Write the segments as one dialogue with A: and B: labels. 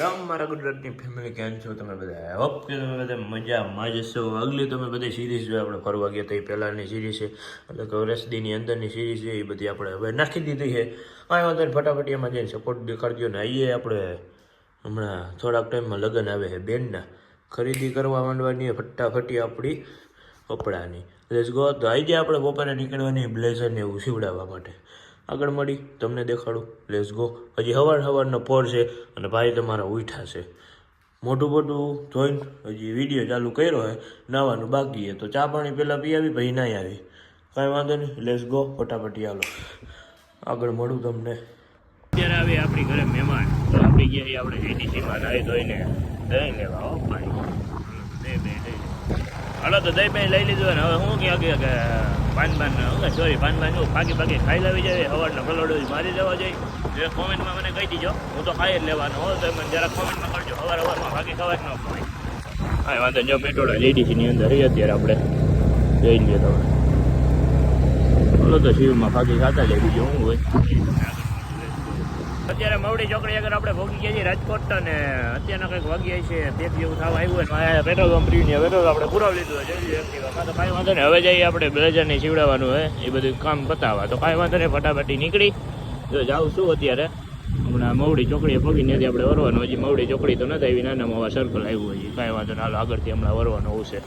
A: રામ મારા ગુજરાતની ફેમિલી કેમ છો તમે બધા હોપ કે તમે બધા મજામાં જ છો. અગલી તમે બધી સિરીઝ જો આપણે ફરવા ગયા તો એ પહેલાંની સિરીઝ છે. એટલે કે વરસદીની અંદરની સિરીઝ છે, એ બધી આપણે હવે નાખી દીધી છે. આ વાંધો ફટાફટ એમાં જઈને સપોર્ટ દેખાડજો ને આવીએ આપણે. હમણાં થોડાક ટાઈમમાં લગ્ન આવે છે બેનના. ખરીદી કરવા માંડવાની ફટાફટી આપણી કપડાની. લેટ્સ ગો તો આવી જાય આપણે બપોરે નીકળવાની બ્લેઝરને એવું સીવડાવવા માટે. આગળ મળી, તમને દેખાડું. લેસ ગો હજી હવાર હવારનો પોર છે અને ભાઈ તમારા ઉઠા છે. મોટું મોટું જોઈને, હજી વીડિયો ચાલુ કર્યો હોય નાવાનું બાકી છે તો ચા પાણી પહેલાં પી આવી પછી નાહી આવી. કાંઈ વાંધો નહીં. લેસ ગો ફટાફટી ચાલો આગળ મળું તમને. અત્યારે આવે આપણી ઘરે મહેમાન. તો આપણે ગયા આપણે એડીસીમાં નાહી ધોઈને દહીં લેવા. હો ભાઈ. હાલો તો દહીં બે લઈ લીધું ને હવે હું ક્યાં કે પાન પાન સોરી પાન હું ભાગી ફાકી ખાઈ લેવી જાય સવારના પલોડો મારી દેવા જોઈએ એ કોમેન્ટમાં મને કહી દીજો, હું તો ખાઈ જ લેવાનો હો તો મને જરા કોમેન્ટમાં કરજો. સવાર સવારમાં ભાગી ખવાય ન ખવાય. હા વાંધો જો પેટ્રોલ લેડીઝની અંદર રહી અત્યારે આપણે. જઈ લઈએ તો બોલો તો શિવમાં ભાગી ખાતા જાય બીજું શું હોય. અત્યારે મવડી ચોકડી આગળ આપણે ભોગી ગયા છીએ રાજકોટ અને અત્યારના કંઈક વાગ્યા છે પેક જેવું થવા આવ્યું હોય. પેટ્રોલ પંપ રહ્યું પેટ્રોલ આપણે પુરાવી લીધું જલ્દી તો કાંઈ વાંધો નહીં. હવે જઈએ આપણે બ્લેઝરને સીવડાવવાનું હોય, એ બધું કામ પતાવવા. તો કાંઈ વાંધો નહીં, ફટાફટી નીકળી. જો જાઉં છું અત્યારે. હમણાં મવડી ચોકડીએ પગી ત્યાંથી આપણે વરવાનું. હજી મવડી ચોકડી તો નથી આવી, નાના મોવા સર્કલ આવ્યું હજી કાંઈ વાંધો હાલો આગળથી હમણાં વરવાનું આવશે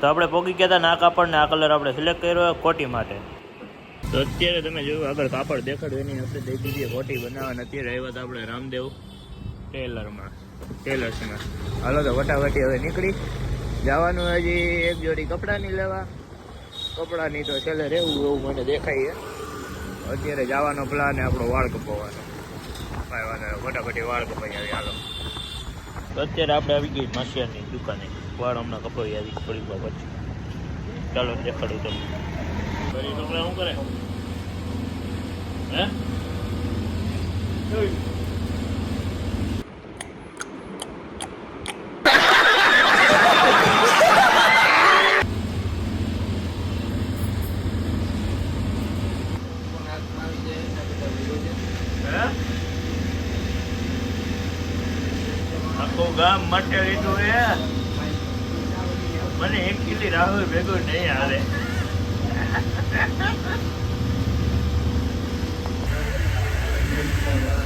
A: તો આપણે પોગી ગયા હતા ને આ કાપડને આ કલર આપણે સિલેક્ટ કર્યો હોય કોટી માટે. તો અત્યારે તમે જોયું આગળ કાપડ દેખાડ્યું એની આપણે દઈ દીધી કોટી બનાવવાના અત્યારે આવ્યા હતા આપણે રામદેવ ટેલરમાં ટેલર્સમાં હાલો તો વટાવટી હવે નીકળી. જવાનું હજી એક જોડી કપડાની લેવા. કપડાની તો છેલ્લે રહેવું એવું મને દેખાય છે. અત્યારે જવાનો પ્લાન આપણો વાળ કપાવવાનો. વાંધો નહીં, ફટાફટી વાળ કપાઈ આવી હાલો. તો અત્યારે આપણે આવી ગઈ માસિયાની દુકાને. વાળ હમણાં કપાવી આવી થોડીક વાર પછી. ચાલો દેખાડું તમને. બધી છોકરા શું કરે હે હે? આખું ગામ માટે લીધું એ મને એક કિલી રાહુલ ભેગું નહીં હારે તો તમારા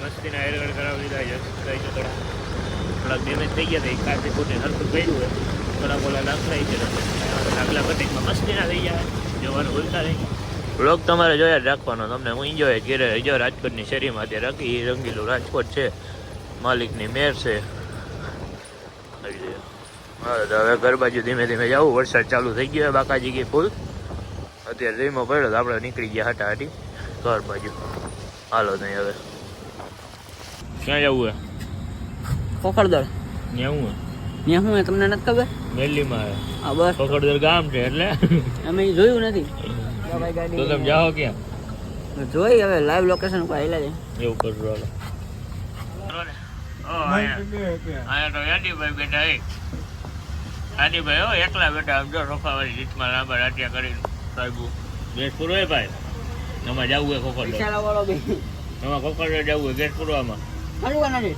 A: ભાઈ મસ્તીના હેરગડ કરાવી લીધા છે થોડા થોડાક ડેમેજ થઈ ગયા હતા કાંઈ પોતે હરખું કર્યું હોય. થોડા બોલા નાખલાઈ છે આગલા કટિંગમાં મસ્તીના થઈ ગયા. જવાનું ભૂલતા નહીં બ્લોગ તમારે જોયા જ રાખવાનો, તમને હું એન્જોય ઘેરે જો રાજકોટની શેરીમાં અત્યારે રાખી રંગીલું રાજકોટ છે. માલિકની મેર છે. તો હવે ઘર બાજુ ધીમે ધીમે જવું, વરસાદ ચાલુ થઈ ગયો બાકાજી કે ફૂલ. અત્યારે ધીમો પડ્યો તો આપણે નીકળી ગયા હટા હાટી ઘર બાજુ. હાલો નહીં હવે. ક્યાં જવું હે?
B: કોકડદર
A: ત્યાં હું?
B: ત્યાં હું તમને નથી ખબર?
A: દિલ્હીમાં
B: હા. બસ.
A: પકડદર ગામ છે એટલે?
B: અમે જોયું નથી.
A: તો તમે જાઓ ક્યાં?
B: જોઈ હવે લાઈવ લોકેશન ઉપર આવેલા છે.
A: એવું કરજો હાલો. આયા. તો યાદીભાઈ બેઠા હે. આદિભાઈ હો એકલા બેઠા જો રીતમાં લાંબા રાટિયા કરીને સાહેબ. ગેસ પૂરો ભાઈ. આમાં જવું
B: હોય વાળો બી.
A: આમાં જવું હોય ગેસ પૂરવામાં
B: ખાલી નથી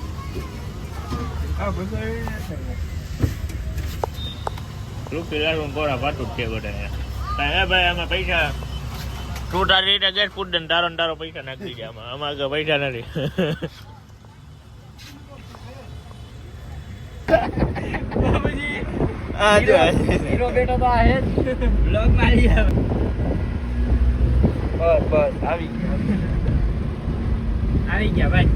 A: રૂપિયા લાડવું કોરા પાટું જ છે બધા ભાઈ આમાં પૈસા તું તારી રીતે ગેસ પૂર દે તારો તારો પૈસા નાખી દે આમાં. આમાં આગળ પૈસા નથી.
B: હીરો બેટો તો આ હે બ્લોગ મારી બસ બસ આવી ગયા. આવી ગયા ભાઈ.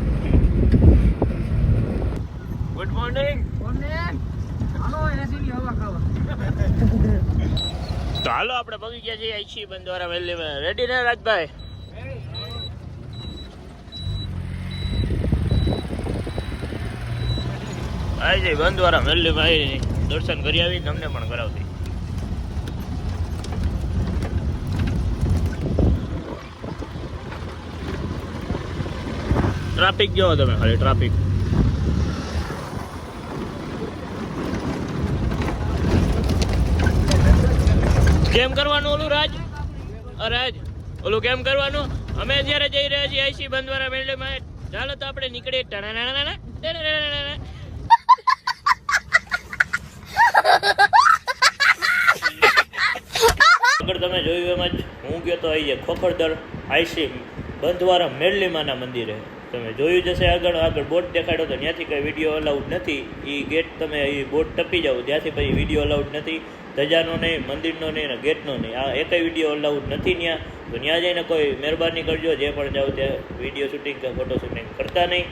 A: ગુડ મોર્નિંગ તો હાલો આપણે પગી ગયા છીએ આઈછી બંધ દ્વારા વહેલી રેડી ને રાજભાઈ? જઈ બંધ દ્વારા વહેલી ભાઈ દર્શન કરી આવી તમને પણ કરાવતી. ટ્રાફિક જોવો તમે ખાલી ટ્રાફિક કેમ કરવાનું ઓલું રાજ? રાજ, ઓલું કેમ કરવાનું? અમે અત્યારે જઈ રહ્યા છીએ આઈસી બંધવાળા મેળવીમાં ચાલો તો આપણે નીકળીએ. આગળ તમે જોયું એમ જ? હું ગયો તો અહીં ખોખરદર આઈસી બંધવારા મેરલીમાના મંદિરે. તમે જોયું જશે આગળ આગળ બોટ દેખાડો તો ત્યાંથી કંઈ વીડિયો અલાઉડ નથી. એ ગેટ તમે એ બોટ ટપી જાઓ, ત્યાંથી પછી વીડિયો અલાઉડ નથી. ધજાનો નહીં, મંદિરનો નહીં અને ગેટનો નહીં. આ એકેય વીડિયો અલાઉડ નથી ત્યાં. તો ત્યાં જઈને કોઈ મહેરબાની કરજો, જે પણ જાઓ ત્યાં વીડિયો શૂટિંગ કે ફોટો શૂટિંગ કરતા નહીં.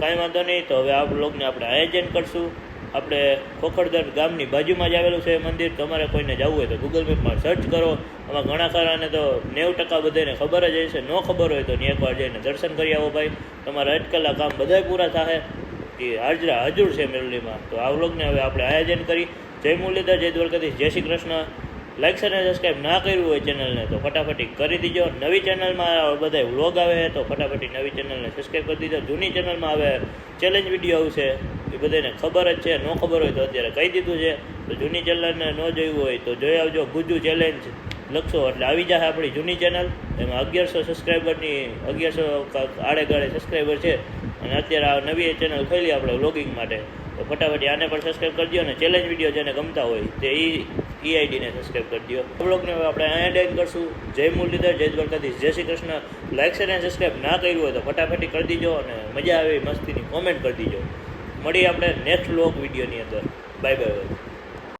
A: કાંઈ વાંધો નહીં, તો હવે આ બ્લોગને આપણે આયોજન કરશું. આપણે ખોખરદર ગામની બાજુમાં જ આવેલું છે એ મંદિર. તમારે કોઈને જવું હોય તો ગૂગલ મેપમાં સર્ચ કરો. આમાં ઘણા ખરાને તો નેવું ટકા બધાને ખબર જ હશે ન ખબર હોય તો એકવાર જઈને દર્શન કરી આવો ભાઈ. તમારા અટકેલા કામ બધાય પૂરા થાય કે હાજરા હાજર છે મેરલીમાં. તો આ વ્લોગને હવે આપણે આયોજન કરી. જય મુરલીધર, જય દ્વારકાધીશ, જય શ્રી કૃષ્ણ. લાઈક અને સબસ્ક્રાઈબ ના કર્યું હોય ચેનલને તો ફટાફટી કરી દીજો. નવી ચેનલમાં બધા વ્લોગ આવે તો ફટાફટી નવી ચેનલને સબસ્ક્રાઈબ કરી દીધો જૂની ચેનલમાં આવે ચેલેન્જ વીડિયો આવશે. એ બધાને ખબર જ છે, ન ખબર હોય તો અત્યારે કહી દીધું છે. તો જૂની ચેનલને ન જોયું હોય તો જોઈ આવજો, ગુજુ ચેલેન્જ લખશો. એટલે આવી જશે આપણી જૂની ચેનલ એમાં અગિયારસો સબસ્ક્રાઈબરની અગિયારસો આડે ગાળે સબસ્ક્રાઈબર છે. અને અત્યારે આ નવી ચેનલ ખોલી આપણે વ્લોગિંગ માટે. તો ફટાફટ આને પણ સબસ્ક્રાઈબ કરી દો અને ચેલેન્જ વીડિયો જેને ગમતા હોય તે ઈ આઈડીને સબસ્ક્રાઈબ કરી દો બ્લોગને આપણે અહીંયા ડાઇન કરશું. જય મુરલીધર, જય દ્વારકાધીશ. જય શ્રી કૃષ્ણ. લાઈક શેર અને સબસ્ક્રાઈબ ના કર્યું હોય તો ફટાફટી કરી દીજો અને મજા આવે મસ્તીની કોમેન્ટ કરી દીજો. મળીએ આપણે નેક્સ્ટ વ્લોગ વિડીયોની અંદર. Bye bye